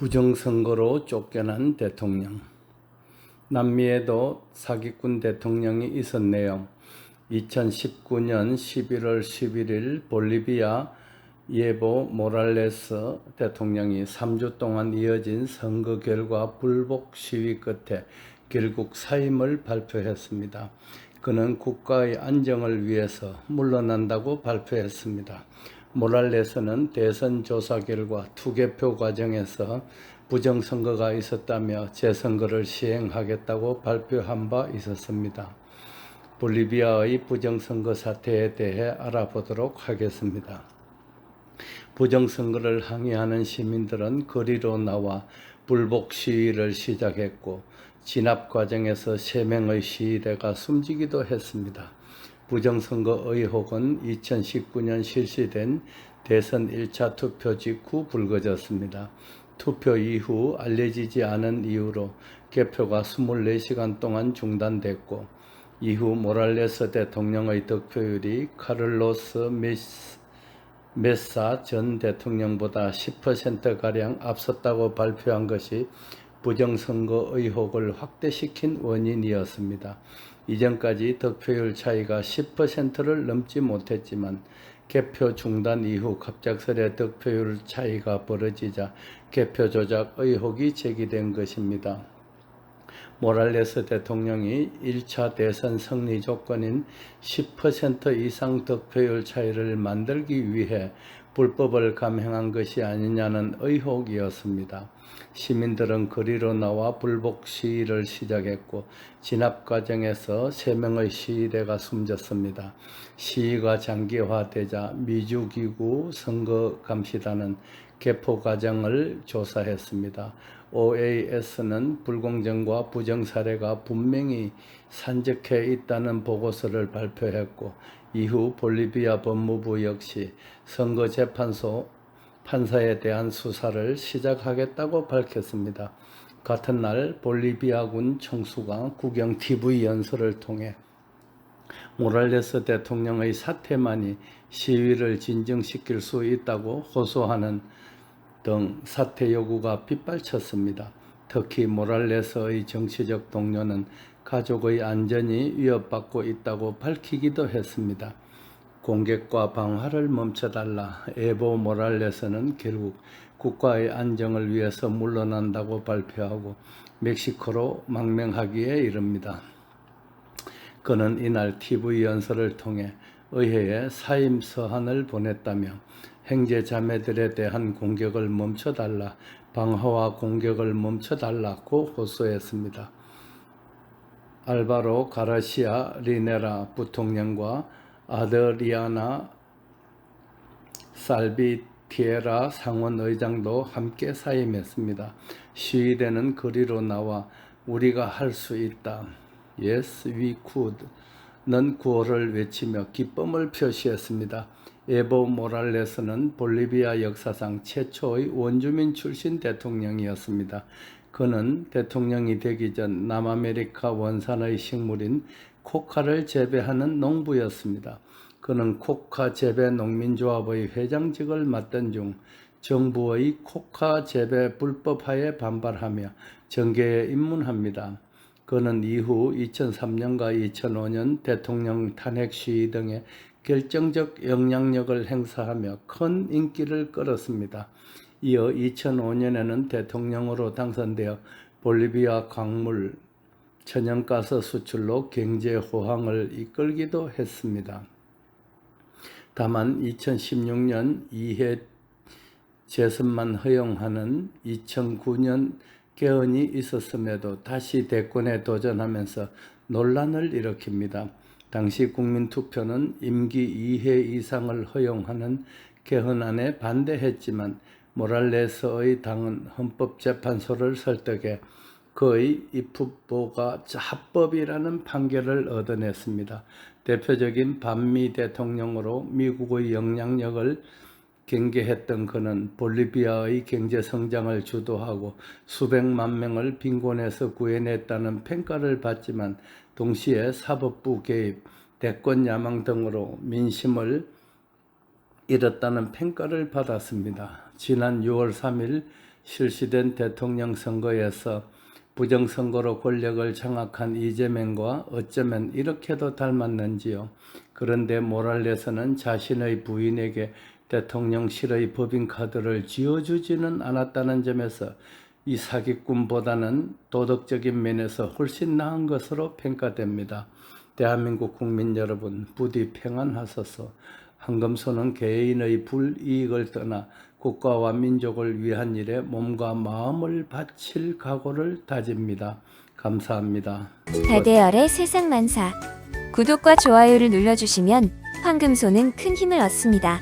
부정선거로 쫓겨난 대통령. 남미에도 사기꾼 대통령이 있었네요. 2019년 11월 11일 볼리비아 예보 모랄레스 대통령이 3주 동안 이어진 선거 결과 불복 시위 끝에 결국 사임을 발표했습니다. 그는 국가의 안정을 위해서 물러난다고 발표했습니다. 모랄레스는 대선 조사 결과 투개표 과정에서 부정선거가 있었다며 재선거를 시행하겠다고 발표한 바 있었습니다. 볼리비아의 부정선거 사태에 대해 알아보도록 하겠습니다. 부정선거를 항의하는 시민들은 거리로 나와 불복 시위를 시작했고 진압 과정에서 3명의 시위대가 숨지기도 했습니다. 부정선거 의혹은 2019년 실시된 대선 1차 투표 직후 불거졌습니다. 투표 이후 알려지지 않은 이유로 개표가 24시간 동안 중단됐고 이후 모랄레스 대통령의 득표율이 카를로스 메사 전 대통령보다 10%가량 앞섰다고 발표한 것이 부정선거 의혹을 확대시킨 원인이었습니다. 이전까지 득표율 차이가 10%를 넘지 못했지만 개표 중단 이후 갑작스레 득표율 차이가 벌어지자 개표 조작 의혹이 제기된 것입니다. 모랄레스 대통령이 1차 대선 승리 조건인 10% 이상 득표율 차이를 만들기 위해 불법을 감행한 것이 아니냐는 의혹이었습니다. 시민들은 거리로 나와 불복 시위를 시작했고 진압 과정에서 3명의 시위대가 숨졌습니다. 시위가 장기화되자 미주기구 선거감시단은 개표 과정을 조사했습니다. OAS는 불공정과 부정 사례가 분명히 산적해 있다는 보고서를 발표했고 이후 볼리비아 법무부 역시 선거재판소 판사에 대한 수사를 시작하겠다고 밝혔습니다. 같은 날 볼리비아군 청수가 국영 TV 연설을 통해 모랄레스 대통령의 사태만이 시위를 진정시킬 수 있다고 호소하는 등 사퇴 요구가 빗발쳤습니다. 특히 모랄레스의 정치적 동료는 가족의 안전이 위협받고 있다고 밝히기도 했습니다. 공격과 방화를 멈춰달라 에보 모랄레스는 결국 국가의 안정을 위해서 물러난다고 발표하고 멕시코로 망명하기에 이릅니다. 그는 이날 TV 연설을 통해 의회에 사임 서한을 보냈다며 형제 자매들에 대한 공격을 멈춰달라, 방화와 공격을 멈춰달라고 호소했습니다. 알바로 가라시아 리네라 부통령과 아드리아나 살비티에라 상원의장도 함께 사임했습니다. 시위대는 거리로 나와 우리가 할 수 있다. Yes, we could. 는 구호를 외치며 기쁨을 표시했습니다. 에보 모랄레스는 볼리비아 역사상 최초의 원주민 출신 대통령이었습니다. 그는 대통령이 되기 전 남아메리카 원산의 식물인 코카를 재배하는 농부였습니다. 그는 코카 재배 농민조합의 회장직을 맡던 중 정부의 코카 재배 불법화에 반발하며 정계에 입문합니다. 그는 이후 2003년과 2005년 대통령 탄핵 시위 등의 결정적 영향력을 행사하며 큰 인기를 끌었습니다. 이어 2005년에는 대통령으로 당선되어 볼리비아 광물, 천연가스 수출로 경제 호황을 이끌기도 했습니다. 다만 2016년 2회 재선만 허용하는 2009년 개헌이 있었음에도 다시 대권에 도전하면서 논란을 일으킵니다. 당시 국민투표는 임기 2회 이상을 허용하는 개헌안에 반대했지만 모랄레스의 당은 헌법재판소를 설득해 그의 입후보가 합법이라는 판결을 얻어냈습니다. 대표적인 반미 대통령으로 미국의 영향력을 경계했던 그는 볼리비아의 경제 성장을 주도하고 수백만 명을 빈곤에서 구해냈다는 평가를 받지만 동시에 사법부 개입, 대권 야망 등으로 민심을 잃었다는 평가를 받았습니다. 지난 6월 3일 실시된 대통령 선거에서 부정선거로 권력을 장악한 이재명과 어쩌면 이렇게도 닮았는지요. 그런데 모랄레스는 자신의 부인에게 대통령실의 법인카드를 쥐어주지는 않았다는 점에서 이 사기꾼보다는 도덕적인 면에서 훨씬 나은 것으로 평가됩니다. 대한민국 국민 여러분 부디 평안하소서. 한금소는 개인의 불이익을 떠나 국가와 민족을 위한 일에 몸과 마음을 바칠 각오를 다집니다. 감사합니다. 다대열의 세상 만사. 구독과 좋아요를 눌러주시면 황금소는 큰 힘을 얻습니다.